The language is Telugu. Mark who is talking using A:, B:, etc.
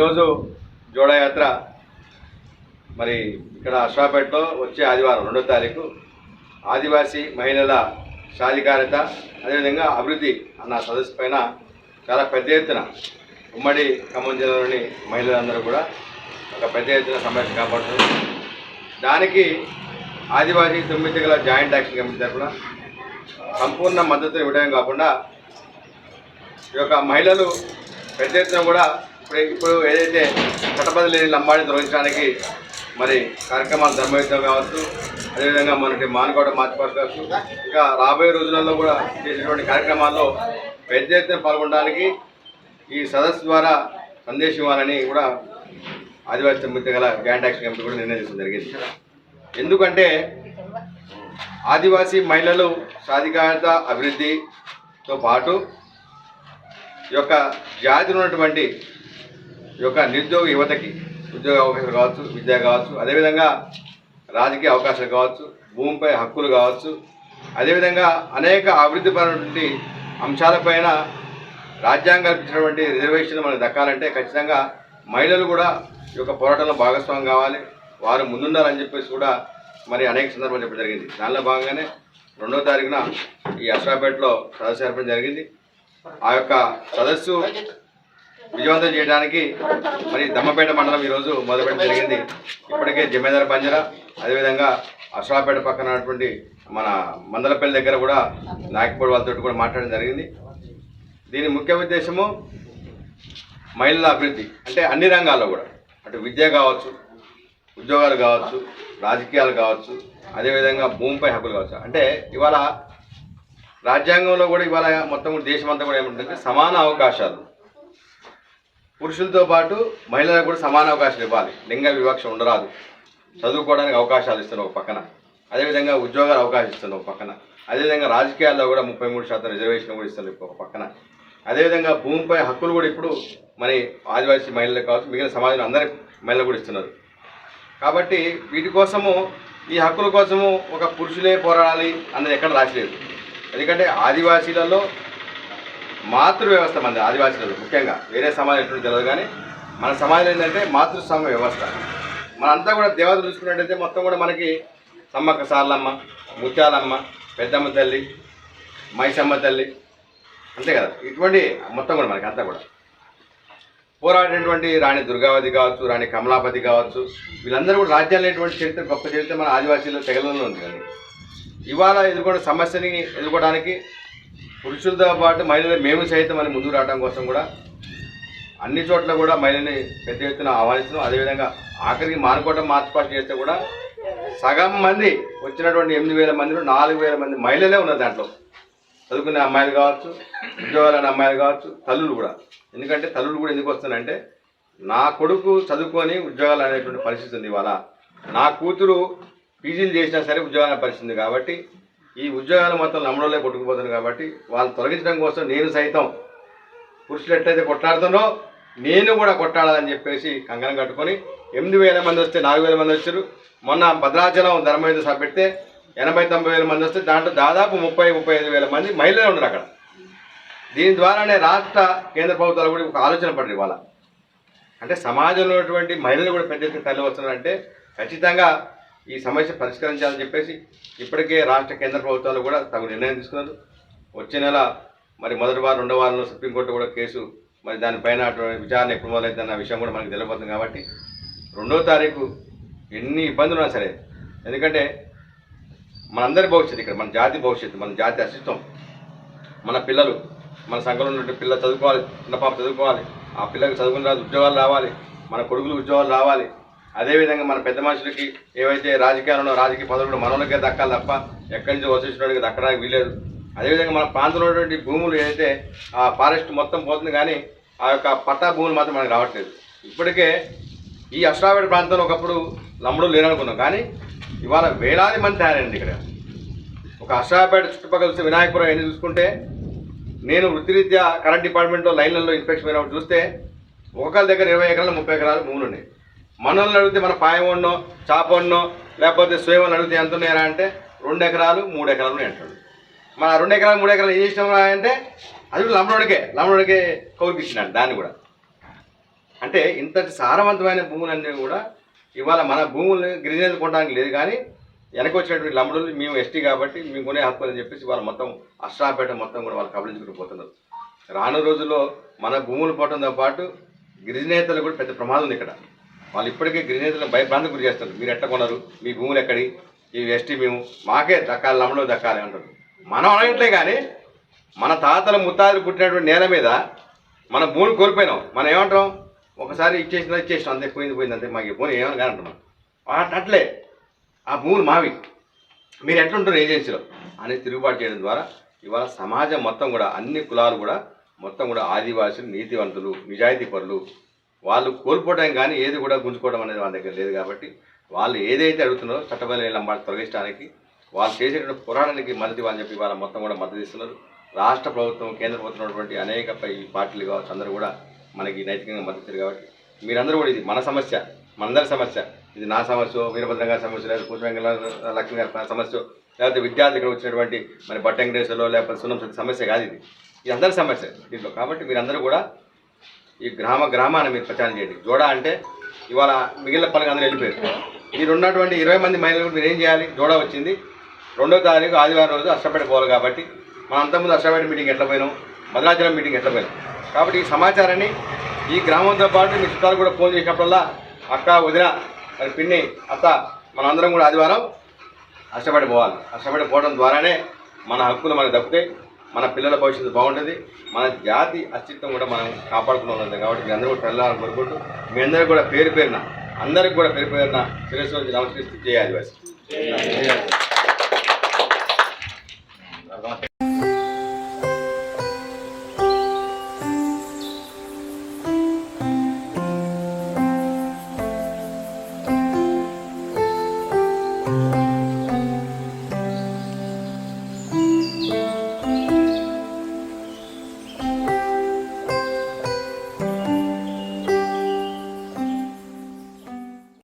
A: ఈరోజు జోడయాత్ర మరి ఇక్కడ అశ్వాపేటలో వచ్చే ఆదివారం రెండో తారీఖు. ఆదివాసీ మహిళల సాధికారత అదేవిధంగా అభివృద్ధి అన్న సదస్సు పైన చాలా పెద్ద ఎత్తున ఉమ్మడి ఖమ్మం జిల్లాలోని మహిళలందరూ కూడా ఒక పెద్ద ఎత్తున సమస్య కాపాడుతున్నారు దానికి ఆదివాసీ తొమ్మిది గల జాయింట్ యాక్షన్ కమిటీ తరఫున సంపూర్ణ మద్దతు ఇవ్వడం కాకుండా ఈ యొక్క మహిళలు పెద్ద ఎత్తున కూడా ఇప్పుడు ఇప్పుడు ఏదైతే చట్టబద్ధ లేని లంబాడిని తొలగించడానికి మరి కార్యక్రమాలు ధర్మయుద్ధం కావచ్చు అదేవిధంగా మనకి మానకోట మార్చిపాటు కావచ్చు ఇంకా రాబోయే రోజులలో కూడా చేసేటువంటి కార్యక్రమాల్లో పెద్ద ఎత్తున పాల్గొనడానికి ఈ సదస్సు ద్వారా సందేశం ఇవ్వాలని కూడా ఆదివాసీ సమితి గల గ్యాండ్ యాక్షన్ కమిటీ కూడా నిర్ణయం చేసుకోవడం జరిగింది. ఎందుకంటే ఆదివాసీ మహిళలు సాధికారత అభివృద్ధితో పాటు ఈ యొక్క జాతిలో ఉన్నటువంటి యొక్క నిరుద్యోగ యువతకి ఉద్యోగ అవకాశాలు కావచ్చు విద్య కావచ్చు అదేవిధంగా రాజకీయ అవకాశాలు కావచ్చు భూమిపై హక్కులు కావచ్చు అదేవిధంగా అనేక అభివృద్ధిపరమైనటువంటి అంశాలపైన రాజ్యాంగం కల్పించినటువంటి రిజర్వేషన్ మనకు దక్కాలంటే ఖచ్చితంగా మహిళలు కూడా ఈ యొక్క పోరాటంలో భాగస్వామ్యం కావాలి. వారు ముందుండాలని చెప్పేసి కూడా మరి అనేక సందర్భాలు చెప్పడం జరిగింది. దానిలో భాగంగానే రెండో తారీఖున ఈ అష్రాపేటలో సదస్సు ఏర్పడడం జరిగింది. ఆ యొక్క సదస్సు విజయవంతం చేయడానికి మరి దమ్మపేట మండలం ఈరోజు మొదలుపెట్టడం జరిగింది. ఇప్పటికే జమేదార్ పంజర అదేవిధంగా అశ్వాపేట పక్కన ఉన్నటువంటి మన మందలపల్లి దగ్గర కూడా నాయకపూడి వాళ్ళతో కూడా మాట్లాడడం జరిగింది. దీని ముఖ్య ఉద్దేశము మహిళల అభివృద్ధి అంటే అన్ని రంగాల్లో కూడా. అటు విద్య కావచ్చు ఉద్యోగాలు కావచ్చు రాజకీయాలు కావచ్చు అదేవిధంగా భూమిపై హక్కులు కావచ్చు. అంటే ఇవాళ రాజ్యాంగంలో కూడా ఇవాళ మొత్తం దేశమంతా కూడా ఏముంటుందంటే సమాన అవకాశాలు. పురుషులతో పాటు మహిళలకు కూడా సమాన అవకాశాలు ఇవ్వాలి. లింగ వివక్ష ఉండరాదు. చదువుకోవడానికి అవకాశాలు ఇస్తున్న ఒక పక్కన. అదేవిధంగా ఉద్యోగాలు అవకాశం ఇస్తున్న ఒక పక్కన. అదేవిధంగా రాజకీయాల్లో కూడా ముప్పై మూడు శాతం రిజర్వేషన్ కూడా ఇస్తున్నారు ఒక పక్కన. అదేవిధంగా భూమిపై హక్కులు కూడా ఇప్పుడు మరి ఆదివాసీ మహిళలకు కావచ్చు మిగిలిన సమాజంలో అందరి మహిళలు కూడా ఇస్తున్నారు. కాబట్టి వీటి కోసము ఈ హక్కుల కోసము ఒక పురుషులే పోరాడాలి అన్నది ఎక్కడ రాసలేదు ఎందుకంటే ఆదివాసీలలో మాతృ వ్యవస్థ మంది ఆదివాసీలు ముఖ్యంగా వేరే సమాజం ఎటువంటి తెలియదు కానీ మన సమాజం ఏంటంటే మాతృస్వామ్య వ్యవస్థ. మనంతా కూడా దేవతలు చూసుకున్నట్టయితే మొత్తం కూడా మనకి సమ్మక్క సార్లమ్మ ముత్యాలమ్మ పెద్దమ్మ తల్లి మైసమ్మ తల్లి అంతే కదా? ఇటువంటి మొత్తం కూడా మనకి అంతా కూడా. పోరాడినటువంటి రాణి దుర్గావతి కావచ్చు రాణి కమలాపతి కావచ్చు వీళ్ళందరూ కూడా రాజ్యాలు లేనటువంటి చరిత్ర గొప్ప చరిత్ర మన ఆదివాసీలు తెగలలో ఉంది కానీ ఇవాళ ఎదుర్కొనే సమస్యని ఎదుర్కోవడానికి పురుషులతో పాటు మహిళలు మేము సైతం అని ముందుకు రావడం కోసం కూడా అన్ని చోట్ల కూడా మహిళని పెద్ద ఎత్తున ఆహ్వానిస్తున్నాం. అదేవిధంగా ఆఖరికి మానుకోవడం మార్చిపాటు చేస్తే కూడా సగం మంది వచ్చినటువంటి ఎనిమిది వేల మందిలో నాలుగు వేల మంది మహిళలే ఉన్నారు దాంట్లో. చదువుకునే అమ్మాయిలు కావచ్చు ఉద్యోగాలైన అమ్మాయిలు కావచ్చు తల్లులు కూడా. ఎందుకంటే తల్లులు కూడా ఎందుకు వస్తున్నాయంటే నా కొడుకు చదువుకొని ఉద్యోగాలు అనేటువంటి పరిస్థితి ఉంది ఇవాళ. నా కూతురు పీజీలు చేసినా సరే ఉద్యోగాల పరిస్థితి ఉంది కాబట్టి ఈ ఉద్యోగాలు మొత్తం నమ్మడంలో కొట్టుకుపోతుంది కాబట్టి వాళ్ళు తొలగించడం కోసం నేను సైతం పురుషులు ఎట్లయితే కొట్లాడుతున్నో నేను కూడా కొట్టాడాలని చెప్పేసి కంగనం కట్టుకొని ఎనిమిది వేల మంది వస్తే నాలుగు వేల మంది వచ్చారు. మొన్న భద్రాచలం ధర్మయుద్ధ సభ పెడితే ఎనభై తొంభై వేల మంది వస్తే దాంట్లో దాదాపు ముప్పై ముప్పై ఐదు వేల మంది మహిళలు ఉన్నారు అక్కడ. దీని ద్వారానే రాష్ట్ర కేంద్ర ప్రభుత్వాలు కూడా ఒక ఆలోచన పడరు ఇవాళ. అంటే సమాజంలో ఉన్నటువంటి మహిళలు కూడా పెద్ద ఎత్తున తల్లి వస్తున్నారంటే ఖచ్చితంగా ఈ సమస్య పరిష్కరించాలని చెప్పేసి ఇప్పటికే రాష్ట్ర కేంద్ర ప్రభుత్వాలు కూడా తగు నిర్ణయం తీసుకున్నారు. వచ్చే నెల మరి మొదటి వారం రెండో వారంలో సుప్రీంకోర్టు కూడా కేసు మరి దానిపైన అటువంటి విచారణ ఎప్పుడు మొదలైందన్న విషయం కూడా మనకు తెలియబోతుంది కాబట్టి రెండో తారీఖు ఎన్ని ఇబ్బందులు ఉన్నా సరే ఎందుకంటే మనందరి భవిష్యత్తు ఇక్కడ మన జాతి భవిష్యత్తు మన జాతి అస్తిత్వం మన పిల్లలు మన సంఘంలో ఉన్న పిల్లలు చదువుకోవాలి చిన్న పాప చదువుకోవాలి ఆ పిల్లలకు చదువుకున్న ఉద్యోగాలు రావాలి మన కొడుకులు ఉద్యోగాలు రావాలి అదేవిధంగా మన పెద్ద మనుషులకి ఏవైతే రాజకీయాలను రాజకీయ పదవులు మనోళ్ళకే దక్కాలి తప్ప ఎక్కడి నుంచి వసించడానికి దక్కడానికి వీలేదు అదేవిధంగా మన ప్రాంతంలో ఉన్నటువంటి భూములు ఏదైతే ఆ ఫారెస్ట్ మొత్తం పోతుంది కానీ ఆ యొక్క పట్టా భూములు మాత్రం మనకు రావట్లేదు. ఇప్పటికే ఈ అశ్రావేడ ప్రాంతంలో ఒకప్పుడు లమ్ముడు లేరనుకున్నాం. కానీ ఇవాళ వేలాది మంది తయారండి ఇక్కడ. ఒక అశ్రాపేట చుట్టుపక్కల వినాయకపురం ఎన్ని చూసుకుంటే నేను వృత్తిరీత్యా కరెంట్ డిపార్ట్మెంట్లో లైన్లలో ఇన్స్పెక్షన్ పోయినప్పుడు చూస్తే ఒకళ్ళ దగ్గర ఇరవై ఎకరాలు ముప్పై ఎకరాలు భూములు ఉన్నాయి. మనల్ని అడిగితే మన పాయమన్నో చాపన్నో లేకపోతే స్వయం అడిగితే ఎంత ఉన్నాయా అంటే రెండు ఎకరాలు మూడు ఎకరాలు ఉన్నాయి అంటాడు. మన రెండు ఎకరాలు మూడు ఎకరాలు ఏం చేసినాం అంటే అది కూడా లమ్మడికే లంబడోడికే దాన్ని కూడా. అంటే ఇంతటి సారవంతమైన భూములన్నీ కూడా ఇవాళ మన భూముల్ని గిరిజనులు కొనడానికి లేదు కానీ వెనక వచ్చినటువంటి లమ్ముడులు మేము ఎస్టీ కాబట్టి మేము కొనే హక్కు అని చెప్పేసి వాళ్ళు మొత్తం అష్టాపేట మొత్తం కూడా వాళ్ళు కబలించుకుంటూ పోతున్నారు. రాను రోజుల్లో మన భూములు పోవడంతో పాటు గిరిజనేతలు కూడా పెద్ద ప్రమాదం ఉంది ఇక్కడ. వాళ్ళు ఇప్పటికే గిరిజనేతలను భయభ్రాంతి గురి చేస్తారు మీరు ఎట్ట మీ భూములు ఎక్కడి? ఈ ఎస్టీ మేము మాకే దక్కాలి నమ్మడం దక్కాలి అంటారు. మనం అడగట్లే కానీ మన తాతల ముత్తాతలు పుట్టినటువంటి నేల మీద మన భూమిని కోల్పోయినాం. మనం ఏమంటాం? ఒకసారి ఇచ్చేసిన ఇచ్చేసినాం. అంతే పోయింది పోయింది అంతే. మాకు భూమి ఏమని కానీ అంటున్నాం. అట్లే. ఆ భూములు మావి. మీరు ఎట్లుంటారు ఏజెన్సీలో? అని తిరుగుబాటు చేయడం ద్వారా ఇవాళ సమాజం మొత్తం కూడా అన్ని కులాలు కూడా మొత్తం కూడా ఆదివాసులు నీతివంతులు నిజాయితీ పరులు వాళ్ళు కోల్పోవడం కానీ ఏది కూడా గుంజుకోవడం అనేది వాళ్ళ దగ్గర లేదు కాబట్టి వాళ్ళు ఏదైతే అడుగుతున్నారో చట్టబద్ధమైన వాళ్ళు తొలగించడానికి వాళ్ళు చేసేటువంటి పోరాటానికి మద్దతు ఇవ్వాలని చెప్పి వాళ్ళ మొత్తం కూడా మద్దతు ఇస్తున్నారు. రాష్ట్ర ప్రభుత్వం కేంద్ర ప్రభుత్వం ఉన్నటువంటి అనేక పై పార్టీలు కావచ్చు అందరూ కూడా మనకి నైతికంగా మద్దతు కాబట్టి మీరందరూ కూడా ఇది మన సమస్య మనందరి సమస్య. ఇది నా సమస్య వీరభద్రం గారి సమస్య లేదా కూచవెంకల లక్ష్మి గారి సమస్య లేకపోతే విద్యార్థి ఇక్కడ వచ్చినటువంటి మరి బట్టంకటేశ్వరలో లేకపోతే సున్నం సమస్య కాదు ఇది. ఇది అందరి సమస్య దీంట్లో. కాబట్టి మీరందరూ కూడా ఈ గ్రామ గ్రామాన్ని మీరు ప్రచారం చేయండి. జోడా అంటే ఇవాళ మిగిలిన పనులు అందరూ వెళ్ళిపోయారు. మీరు ఉన్నటువంటి ఇరవై మంది మహిళలు మీరు ఏం చేయాలి? జోడా వచ్చింది. రెండో తారీఖు ఆదివారం రోజు అష్టపేట పోవాలి కాబట్టి మనం అంతకుముందు అష్టపేట మీటింగ్ ఎట్లా పోయినాం? భద్రాచలం మీటింగ్ ఎట్లా పోయినాం? కాబట్టి ఈ సమాచారాన్ని ఈ గ్రామంతో పాటు మీ చుట్టాలు కూడా ఫోన్ చేసినప్పుడల్లా అక్క వదిన మరి పిన్ని అత్త మనందరం కూడా ఆదివారం అష్టపడి పోవాలి. అష్టపడి పోవడం ద్వారానే మన హక్కులు మనకు దక్కుతాయి. మన పిల్లల భవిష్యత్తు బాగుంటుంది. మన జాతి అస్తిత్వం కూడా మనం కాపాడుకున్నాం కాబట్టి మీ అందరూ కూడా పిల్లలను కోరుకుంటూ మీ అందరూ కూడా పేరు పేరున అందరికి కూడా పేరు పేరున శ్రీశ్వరి నమస్కరిస్తూ చేయాలి